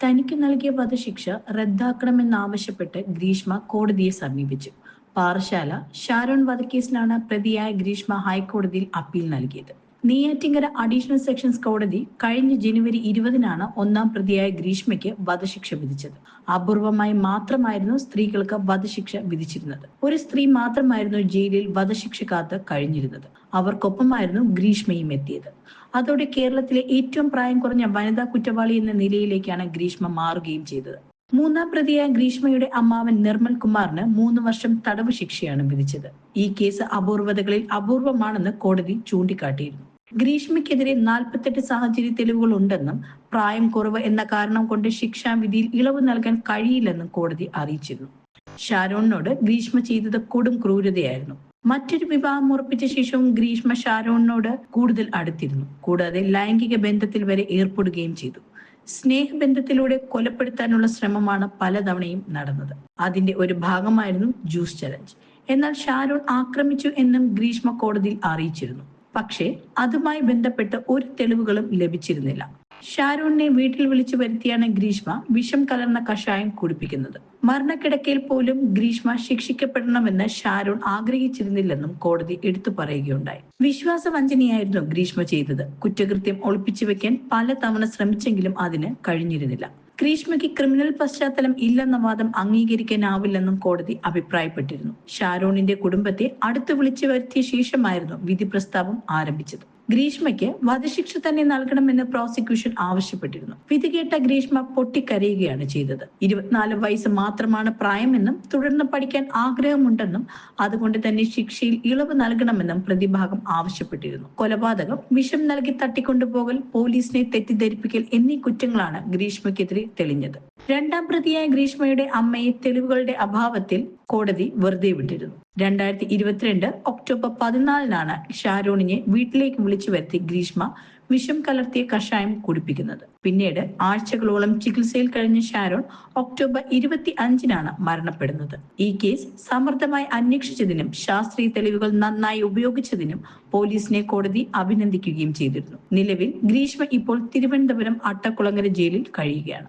തനിക്ക് നൽകിയ വധശിക്ഷ റദ്ദാക്കണമെന്നാവശ്യപ്പെട്ട് ഗ്രീഷ്മ കോടതിയെ സമീപിച്ചു. പാറശാല ഷാരോൺ വധക്കേസിലാണ് പ്രതിയായ ഗ്രീഷ്മ ഹൈക്കോടതിയിൽ അപ്പീൽ നൽകിയത്. നെയ്യാറ്റിങ്കര അഡീഷണൽ സെക്ഷൻസ് കോടതി കഴിഞ്ഞ ജനുവരി ഇരുപതിനാണ് ഒന്നാം പ്രതിയായ ഗ്രീഷ്മയ്ക്ക് വധശിക്ഷ വിധിച്ചത്. അപൂർവമായി മാത്രമായിരുന്നു സ്ത്രീകൾക്ക് വധശിക്ഷ വിധിച്ചിരുന്നത്. ഒരു സ്ത്രീ മാത്രമായിരുന്നു ജയിലിൽ വധശിക്ഷ കാത്ത് കഴിഞ്ഞിരുന്നത്. അവർക്കൊപ്പമായിരുന്നു ഗ്രീഷ്മയും എത്തിയത്. അതോടെ കേരളത്തിലെ ഏറ്റവും പ്രായം കുറഞ്ഞ വനിതാ കുറ്റവാളി എന്ന നിലയിലേക്കാണ് ഗ്രീഷ്മ മാറുകയും ചെയ്തത്. മൂന്നാം പ്രതിയായ ഗ്രീഷ്മയുടെ അമ്മാവൻ നിർമ്മൽ കുമാറിന് മൂന്ന് വർഷം തടവ് ശിക്ഷയാണ് വിധിച്ചത്. ഈ കേസ് അപൂർവതകളിൽ അപൂർവമാണെന്ന് കോടതി ചൂണ്ടിക്കാട്ടിയിരുന്നു. ഗ്രീഷ്മയ്ക്കെതിരെ നാൽപ്പത്തെട്ട് സാഹചര്യ തെളിവുകൾ ഉണ്ടെന്നും പ്രായം കുറവ് എന്ന കാരണം കൊണ്ട് ശിക്ഷാവിധിയിൽ ഇളവ് നൽകാൻ കഴിയില്ലെന്നും കോടതി അറിയിച്ചിരുന്നു. ഷാരോണിനോട് ഗ്രീഷ്മ ചെയ്തത് കൊടും ക്രൂരതയായിരുന്നു. മറ്റൊരു വിവാഹം ഉറപ്പിച്ച ശേഷവും ഗ്രീഷ്മ ഷാരോണിനോട് കൂടുതൽ അടുത്തിരുന്നു. കൂടാതെ ലൈംഗിക ബന്ധത്തിൽ വരെ ഏർപ്പെടുകയും ചെയ്തു. സ്നേഹബന്ധത്തിലൂടെ കൊലപ്പെടുത്താനുള്ള ശ്രമമാണ് പലതവണയും നടന്നത്. അതിന്റെ ഒരു ഭാഗമായിരുന്നു ജ്യൂസ് ചലഞ്ച്. എന്നാൽ ഷാരോൺ ആക്രമിച്ചു എന്നും ഗ്രീഷ്മ കോടതിയിൽ അറിയിച്ചിരുന്നു. പക്ഷേ അതുമായി ബന്ധപ്പെട്ട് ഒരു തെളിവുകളും ലഭിച്ചിരുന്നില്ല. ഷാരൂണിനെ വീട്ടിൽ വിളിച്ചു വരുത്തിയാണ് ഗ്രീഷ്മ വിഷം കലർന്ന കഷായം കുടിപ്പിക്കുന്നത്. മരണക്കിടക്കയിൽ പോലും ഗ്രീഷ്മ ശിക്ഷിക്കപ്പെടണമെന്ന് ഷാരൂൺ ആഗ്രഹിച്ചിരുന്നില്ലെന്നും കോടതി എടുത്തു പറയുകയുണ്ടായി. വിശ്വാസവഞ്ചനയായിരുന്നു ഗ്രീഷ്മ ചെയ്തത്. കുറ്റകൃത്യം ഒളിപ്പിച്ചു വെക്കാൻ പലതവണ ശ്രമിച്ചെങ്കിലും അതിന് കഴിഞ്ഞിരുന്നില്ല. ഗ്രീഷ്മയ്ക്ക് ക്രിമിനൽ പശ്ചാത്തലം ഇല്ലെന്ന വാദം അംഗീകരിക്കാനാവില്ലെന്നും കോടതി അഭിപ്രായപ്പെട്ടിരുന്നു. ഷാരോണിന്റെ കുടുംബത്തെ അടുത്ത് വിളിച്ചു വരുത്തിയ ശേഷമായിരുന്നു വിധി പ്രസ്താവം ആരംഭിച്ചത്. ഗ്രീഷ്മയ്ക്ക് വധശിക്ഷ തന്നെ നൽകണമെന്ന് പ്രോസിക്യൂഷൻ ആവശ്യപ്പെട്ടിരുന്നു. വിധി കേട്ട ഗ്രീഷ്മ പൊട്ടിക്കരയുകയാണ് ചെയ്തത്. ഇരുപത്തിനാല് വയസ്സ് മാത്രമാണ് പ്രായമെന്നും തുടർന്ന് പഠിക്കാൻ ആഗ്രഹമുണ്ടെന്നും അതുകൊണ്ട് തന്നെ ശിക്ഷയിൽ ഇളവ് നൽകണമെന്നും പ്രതിഭാഗം ആവശ്യപ്പെട്ടിരുന്നു. കൊലപാതകം വിഷം നൽകി തട്ടിക്കൊണ്ടുപോകൽ പോലീസിനെ തെറ്റിദ്ധരിപ്പിക്കൽ എന്നീ കുറ്റങ്ങളാണ് ഗ്രീഷ്മയ്ക്കെതിരെ തെളിഞ്ഞത്. രണ്ടാം പ്രതിയായ ഗ്രീഷ്മയുടെ അമ്മയെ തെളിവുകളുടെ അഭാവത്തിൽ കോടതി വെറുതെ വിട്ടിരുന്നു. രണ്ടായിരത്തി ഇരുപത്തിരണ്ട് ഒക്ടോബർ പതിനാലിനാണ് ഷാരോണിനെ വീട്ടിലേക്ക് വിളിച്ചു വരുത്തി ഗ്രീഷ്മ വിഷം കലർത്തിയ കഷായം കുടിപ്പിക്കുന്നത്. പിന്നീട് ആഴ്ചകളോളം ചികിത്സയിൽ കഴിഞ്ഞ ഷാരോൺ ഒക്ടോബർ ഇരുപത്തി അഞ്ചിനാണ് മരണപ്പെടുന്നത്. ഈ കേസ് സമർത്ഥമായി അന്വേഷിച്ചതിനും ശാസ്ത്രീയ തെളിവുകൾ നന്നായി ഉപയോഗിച്ചതിനും പോലീസിനെ കോടതി അഭിനന്ദിക്കുകയും ചെയ്തിരുന്നു. നിലവിൽ ഗ്രീഷ്മ ഇപ്പോൾ തിരുവനന്തപുരം അട്ടക്കുളങ്ങര ജയിലിൽ കഴിയുകയാണ്.